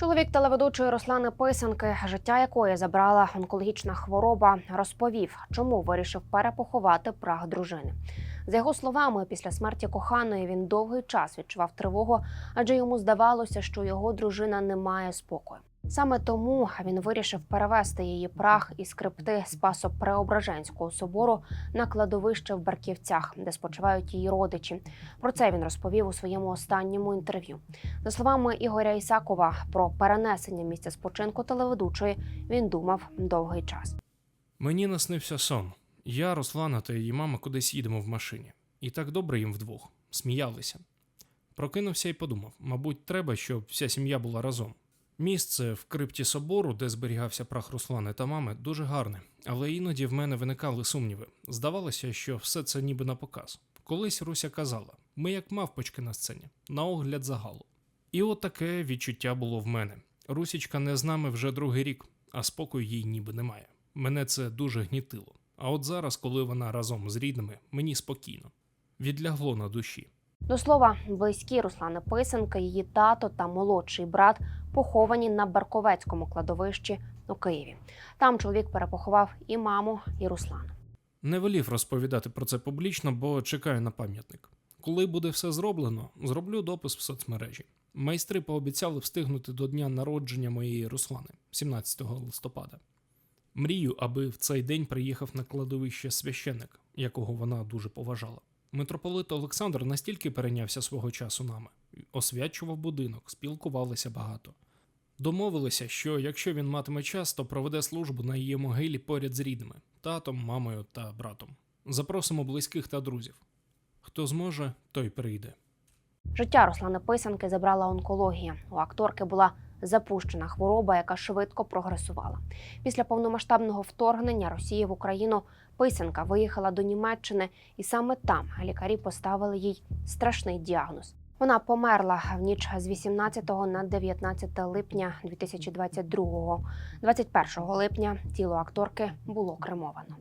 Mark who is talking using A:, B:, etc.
A: Чоловік телеведучої Руслани Писанки, життя якої забрала онкологічна хвороба, розповів, чому вирішив перепоховати прах дружини. За його словами, після смерті коханої він довгий час відчував тривогу, адже йому здавалося, що його дружина не має спокою. Саме тому він вирішив перевести її прах із крипти Спасо-Преображенського собору на кладовище в Барківцях, де спочивають її родичі. Про це він розповів у своєму останньому інтерв'ю. За словами Ігоря Ісакова, про перенесення місця спочинку телеведучої він думав довгий час.
B: Мені наснився сон. Я, Руслана та її мама кудись їдемо в машині. І так добре їм вдвох. Сміялися. Прокинувся і подумав: мабуть, треба, щоб вся сім'я була разом. Місце в крипті собору, де зберігався прах Руслани та мами, дуже гарне, але іноді в мене виникали сумніви. Здавалося, що все це ніби на показ. Колись Руся казала: ми як мавпочки на сцені, на огляд загалу. І от таке відчуття було в мене. Русічка не з нами вже другий рік, а спокою їй ніби немає. Мене це дуже гнітило. А от зараз, коли вона разом з рідними, мені спокійно. Відлягло на душі.
A: До слова, близькі Руслани Писанки, її тато та молодший брат поховані на Барковецькому кладовищі у Києві. Там чоловік перепоховав і маму, і Руслану.
B: Не волів розповідати про це публічно, бо чекаю на пам'ятник. Коли буде все зроблено, зроблю допис в соцмережі. Майстри пообіцяли встигнути до дня народження моєї Руслани, 17 листопада. Мрію, аби в цей день приїхав на кладовище священик, якого вона дуже поважала. Митрополит Олександр настільки перейнявся свого часу нами, освячував будинок, спілкувалися багато. Домовилися, що якщо він матиме час, то проведе службу на її могилі поряд з рідними татом, мамою та братом. Запросимо близьких та друзів. Хто зможе, той прийде.
A: Життя Руслани Писанки забрала онкологія. У акторки була запущена хвороба, яка швидко прогресувала. Після повномасштабного вторгнення Росії в Україну Писанка виїхала до Німеччини, і саме там лікарі поставили їй страшний діагноз. Вона померла в ніч з 18 на 19 липня 2022 21 липня тіло акторки було кремовано.